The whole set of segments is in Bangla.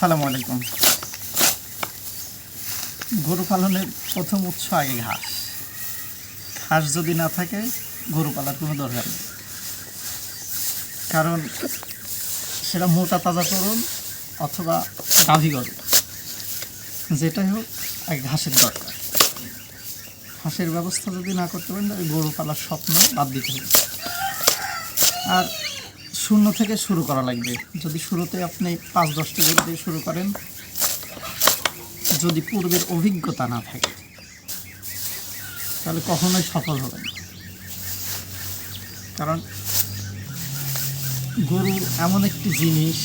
আসসালামু আলাইকুম। গরু পালনের প্রথম উৎস আগে ঘাস। ঘাস যদি না থাকে, গরু পালার কোনো দরকার নেই। কারণ সেটা মোটা তাজা করুন অথবা গাভী গরু। যেটাই হোক, আগে ঘাসের দরকার। ঘাসের ব্যবস্থা যদি না করতে পারেন, তাহলে গরু পালার স্বপ্ন বাদ দিতে হবে। আর শূন্য থেকে শুরু করা লাগবে যদি শুরুতে আপনি পাঁচ দশটি গরু দিয়ে শুরু করেন, যদি পূর্বের অভিজ্ঞতা না থাকে, তাহলে কখনোই সফল হবেন না। কারণ গরু এমন একটি জিনিস,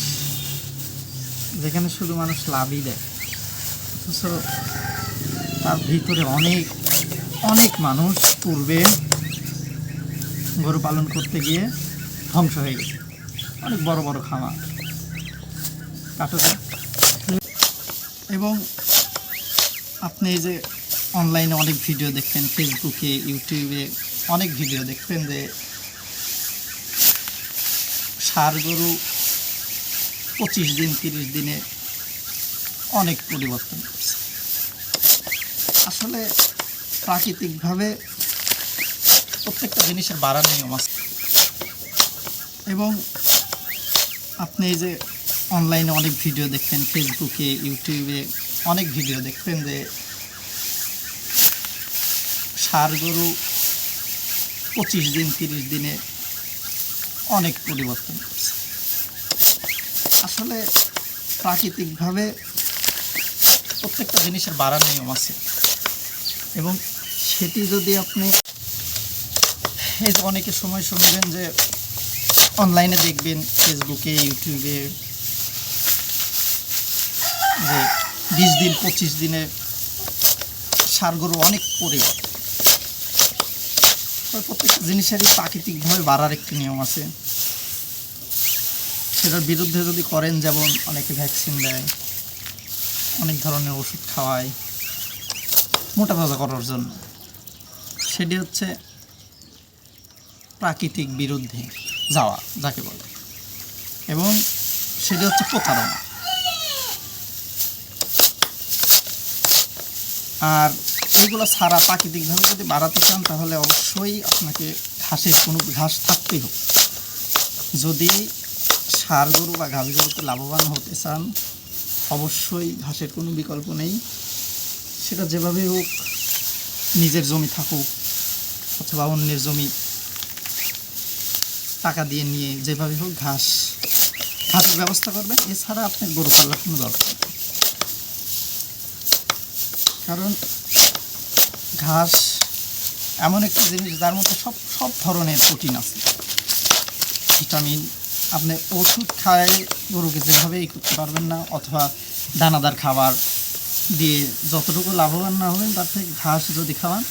যেখানে শুধু মানুষ লাভই দেয়, অথচ তার ভিতরে অনেক অনেক মানুষ পূর্বে গরু পালন করতে গিয়ে ধ্বংস হয়ে গেছে অনেক বড় বড় খামার। কাটোতে এবং আপনি যে অনলাইনে অনেক ভিডিও দেখতেন ফেসবুকে ইউটিউবে অনেক ভিডিও দেখতেন যে ষাঁড় গরু পঁচিশ দিন, তিরিশ দিনে অনেক পরিবর্তন আসলে প্রাকৃতিকভাবে প্রত্যেকটা জিনিসের বাড়ার নিয়ম আছে। এবং আপনি এই যে অনলাইনে অনেক ভিডিও দেখতেন ফেসবুকে ইউটিউবে অনেক ভিডিও দেখতেন যে ষাঁড় গরু পঁচিশ দিন, তিরিশ দিনে অনেক পরিবর্তন আসলে প্রাকৃতিকভাবে প্রত্যেকটা জিনিসের বাড়ার নিয়ম আছে। এবং সেটি যদি আপনি এই অনেকে সময় শুনবেন যে অনলাইনে দেখবেন ফেসবুকে ইউটিউবে যে বিশ দিন, পঁচিশ দিনে গরু অনেক তবে প্রত্যেকটা জিনিসেরই প্রাকৃতিকভাবে বাড়ার একটি নিয়ম আছে। সেটার বিরুদ্ধে যদি করেন, যেমন অনেকে ভ্যাকসিন দেয়, অনেক ধরনের ওষুধ খাওয়ায়, মোটা তাজা করার জন্য। সেটি হচ্ছে প্রাকৃতিক বিরুদ্ধে। যাওয়া, যাকে বলে। এবং সেটা হচ্ছে প্রতারণা আর এইগুলো ছাড়া প্রাকৃতিকভাবে যদি বাড়াতে চান, তাহলে অবশ্যই আপনাকে ঘাসের কোনো ঘাস থাকতেই হবে। যদি সার গরু বা ঘাস গরুতে লাভবান হতে চান, অবশ্যই ঘাসের কোনো বিকল্প নেই। সেটা যেভাবে হোক, নিজের জমি থাকুক অথবা অন্যের জমি টাকা দিয়ে নিয়ে যেভাবে হোক ঘাস, ঘাসের ব্যবস্থা করবেন। এছাড়া আপনার গরু পালার কোনো দরকার। কারণ ঘাস এমন একটা জিনিস, যার মধ্যে সব সব ধরনের প্রোটিন আছে। ভিটামিন, আপনি ওষুধ খায় গরুকে যেভাবে ই করতে পারবেন না, অথবা দানাদার খাবার দিয়ে যতটুকু লাভবান না হবেন, তার থেকে ঘাস যদি খাওয়ান,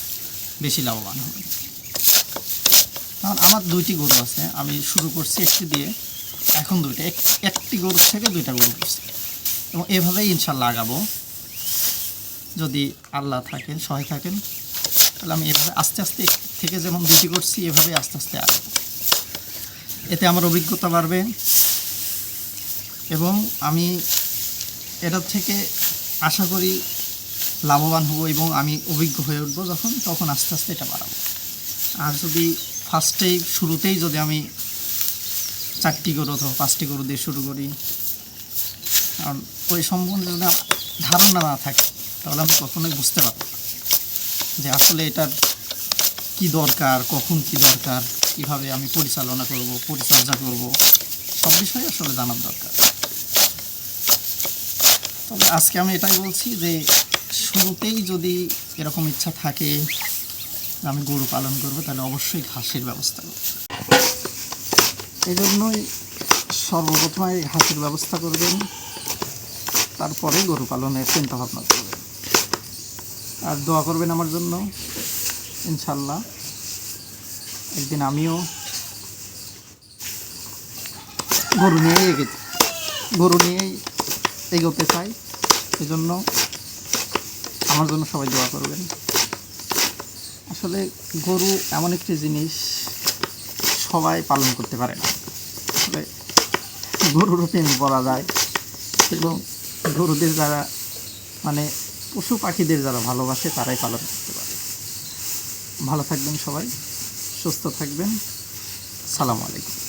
বেশি লাভবান হবেন। কারণ আমার দুইটি গরু আছে, আমি শুরু করছি একটি দিয়ে, এখন দুইটা। এক- একটি গরু থেকে দুইটা গরু করছি। এবং এভাবেই ইনশাল্লাহ আগাবো। যদি আল্লাহ থাকেন, সহায় থাকেন, তাহলে আমি এভাবে আস্তে আস্তে থেকে যেমন দুটি করছি, এভাবে আস্তে আস্তে আগাবো। এতে আমার অভিজ্ঞতা বাড়বে। এবং আমি এটার থেকে আশা করি লাভবান হব এবং আমি অভিজ্ঞ হয়ে উঠবো যখন, তখন আস্তে আস্তে এটা বাড়াবো। আর যদি ফার্স্টেই শুরুতেই যদি আমি চারটি গরু অথবা পাঁচটি গরু দিয়ে শুরু করি, কারণ ওই সম্বন্ধে যদি ধারণা না থাকে, তাহলে আমি কখনোই বুঝতে পারব যে আসলে এটার কি দরকার, কখন কি দরকার, কীভাবে আমি পরিচালনা করব, পরিচর্যা করব, সব বিষয়ে আসলে জানার দরকার। তবে আজকে আমি এটাই বলছি যে, শুরুতেই যদি এরকম ইচ্ছা থাকে আমি গরু পালন করব, তাহলে অবশ্যই ঘাসের ব্যবস্থা করব। এই জন্যই সর্বপ্রথমে ঘাসের ব্যবস্থা করবেন তারপরে গরু পালনের চিন্তা ভাবনা করবেন আর দোয়া করবেন আমার জন্য, ইনশাল্লাহ। একদিন আমিও গরু নিয়েই এগে গরু নিয়েই এগোতে চাই। এজন্য আমার জন্য সবাই দোয়া করবেন। আসলে গরু এমন একটি জিনিস সবাই পালন করতে পারে না। আসলে গরুর প্রেম বলা যায় এবং গরুদের যারা মানে পশু পাখিদের যারা ভালোবাসে তারাই পালন করতে পারে। ভালো থাকবেন সবাই, সুস্থ থাকবেন। সালাম আলাইকুম।